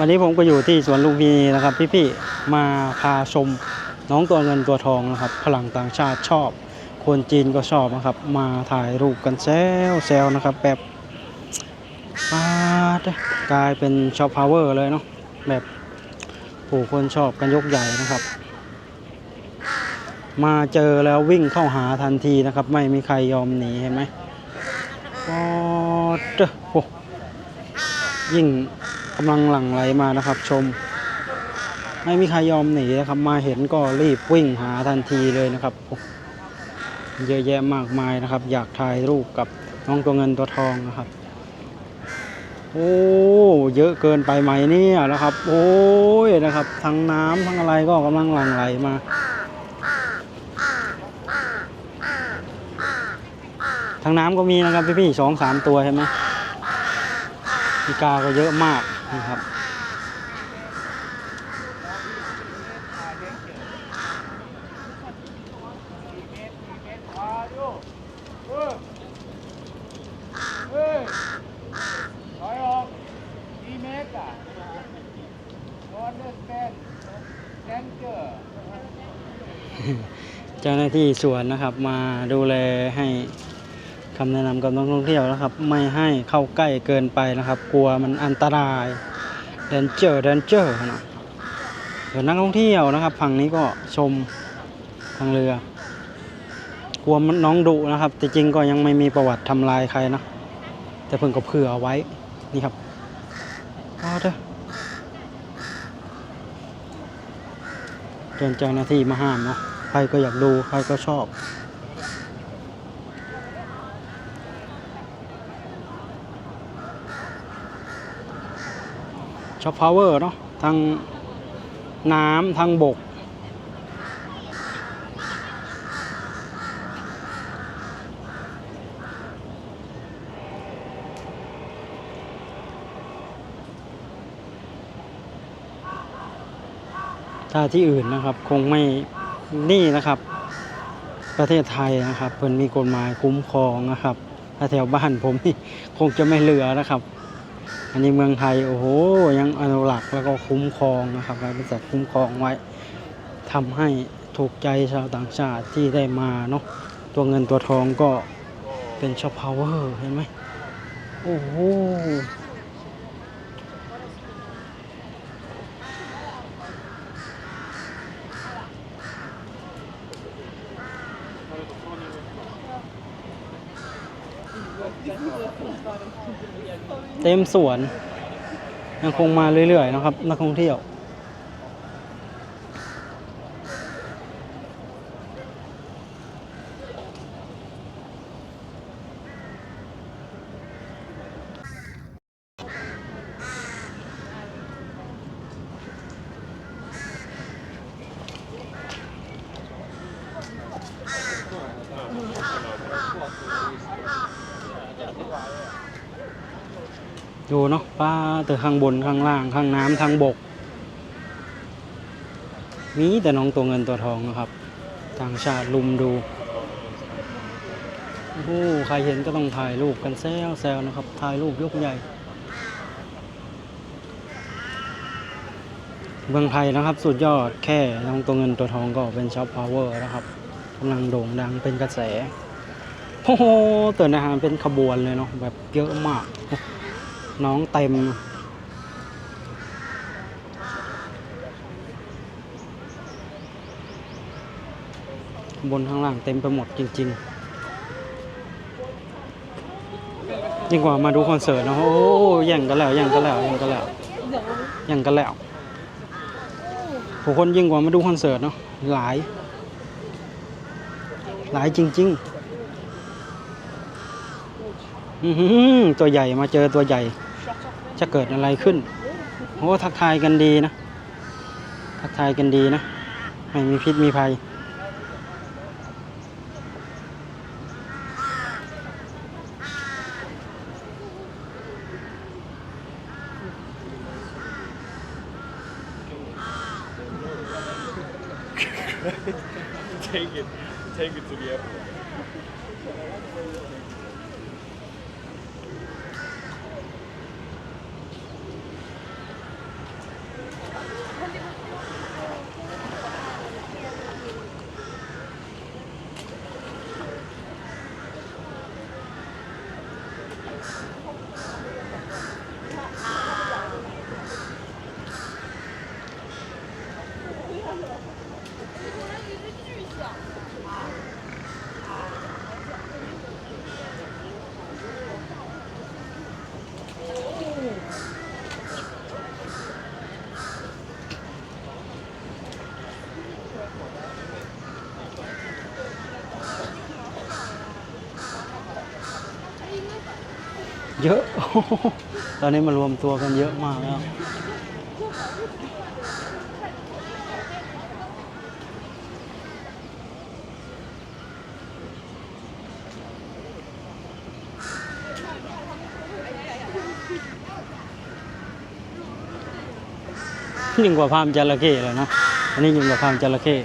วันนี้ผมก็อยู่ที่สวนลุมพินีนะครับ พี่ๆมาพาชมน้องตัวเงินตัวทองนะครับพลังต่างชาติชอบ คนจีนก็ชอบนะครับ มาถ่ายรูปกันแซวแซวนะครับแบบปาดกลายเป็นช็อปพาวเวอร์เลยเนาะแบบผู้คนชอบกันยกใหญ่นะครับ มาเจอแล้ววิ่งเข้าหาทันทีนะครับ ไม่มีใครยอมหนีเห็นไหมปอดเด้อโอ้ยิ่ง กำลังหลั่งไหลมานะครับ ชม ไม่มีใครยอมหนีนะครับ มาเห็นก็รีบวิ่งหาทันทีเลยนะครับ เยอะแยะมากมายนะครับ อยากถ่ายรูปกับน้องตัวเงินตัวทองนะครับ โอ้เยอะเกินไปไหมเนี่ยนะครับ โอ้ยนะครับ ทั้งน้ำทั้งอะไรก็กำลังหลั่งไหลมาทั้งน้ำก็มีนะครับพี่ๆสองสามตัวใช่ไหมอีกาก็เยอะมาก นะครับถอยออกดีเมตรอะนอนเล่นแกนแกนเจอเจ้าหน้าที่สวนนะครับมาดูแลให้ คำแนะนำกับนักท่องเที่ยวนะครับ ไม่ให้เข้าใกล้เกินไปนะครับ กลัวมันอันตรายเดนเจอร์เดนเจอร์นะเดี๋ยวนักท่องเที่ยวนะครับฝั่งนี้ก็ชมทางเรือ กลัวมันน้องดุนะครับ แต่จริงก็ยังไม่มีประวัติทำลายใครนะแต่เพิ่งก็เผื่อเอาไว้นี่ครับเอาเถอะจนเจ้าหน้าที่มาห้ามเนาะใครก็อยากดูใครก็ชอบ ช็อปพาวเวอร์เนาะทั้งน้ำทั้งบก ถ้าที่อื่นนะครับคงไม่นี่นะครับ ประเทศไทยนะครับ เพิ่นมีกฎหมายคุ้มครองนะครับ ถ้าแถวบ้านผมนี่คงจะไม่เหลือนะครับ อันนี้เมืองไทยโอ้โหยังอนุรักษ์แล้วก็คุ้มครองนะครับไว้เป็นสัตว์คุ้มครองไว้ทำให้ถูกใจชาวต่างชาติที่ได้มาเนาะตัวเงินตัวทองก็เป็นชอปพาวเวอร์เห็นไหมโอ้โห เต็มสวน ยังคงมาเรื่อยๆนะครับ นักท่องเที่ยว ดูเนาะปลาแต่ข้างบนข้างล่าง ข้างน้ำทางบก มีแต่น้องตัวเงินตัวทองนะครับ ต่างชาติลุมดูโอ้โหใครเห็นก็ต้องถ่ายรูปกันแซวแซวนะครับ ถ่ายรูปยกใหญ่ เมืองไทยนะครับ สุดยอดแค่น้องตัวเงินตัวทองก็เป็นช็อปพาวเวอร์นะครับกำลังโด่งดังเป็นกระแสโอ้โหตือนอาหาเป็นขบวนเลยเนาะแบบเยอะมาก น้องเต็ม บนข้างล่างเต็มไปหมดจริง ๆ ยิ่งกว่ามาดูคอนเสิร์ตนะโอ้แย่งกันแล้วแย่งกันแล้วแย่งกันแล้วแย่งกันแล้วผู้คนยิ่งกว่ามาดูคอนเสิร์ตเนาะหลาย หลายจริง ๆตัวใหญ่มาเจอตัวใหญ่ จะเกิดอะไรขึ้นโอ้ทักทายกันดีนะ ทักทายกันดีนะ ไม่มีพิษมีภัย take it take it to the airport เยอะ ตอนนี้มารวมตัวกันเยอะมากแล้ว ยิ่งกว่าพามจระเข้เลยนะ อันนี้ยิ่งกว่าพามจระเข้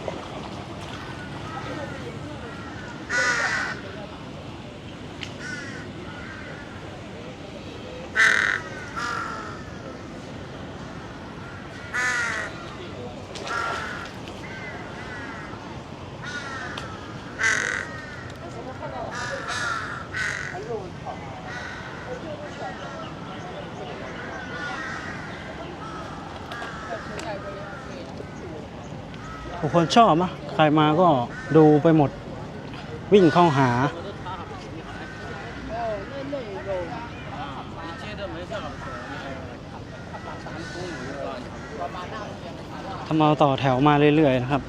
ทุกคนชอบมะใครมาก็ดูไปหมดวิ่งเข้าหา ทำเอาต่อแถวมาเรื่อยๆนะครับ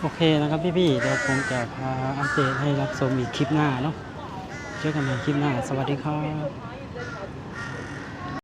โอเคนะครับพี่ๆเดี๋ยวผมจะพาอัปเดตให้รับชมอีกคลิปหน้าเนาะเจอกันใหม่คลิปหน้า สวัสดีครับ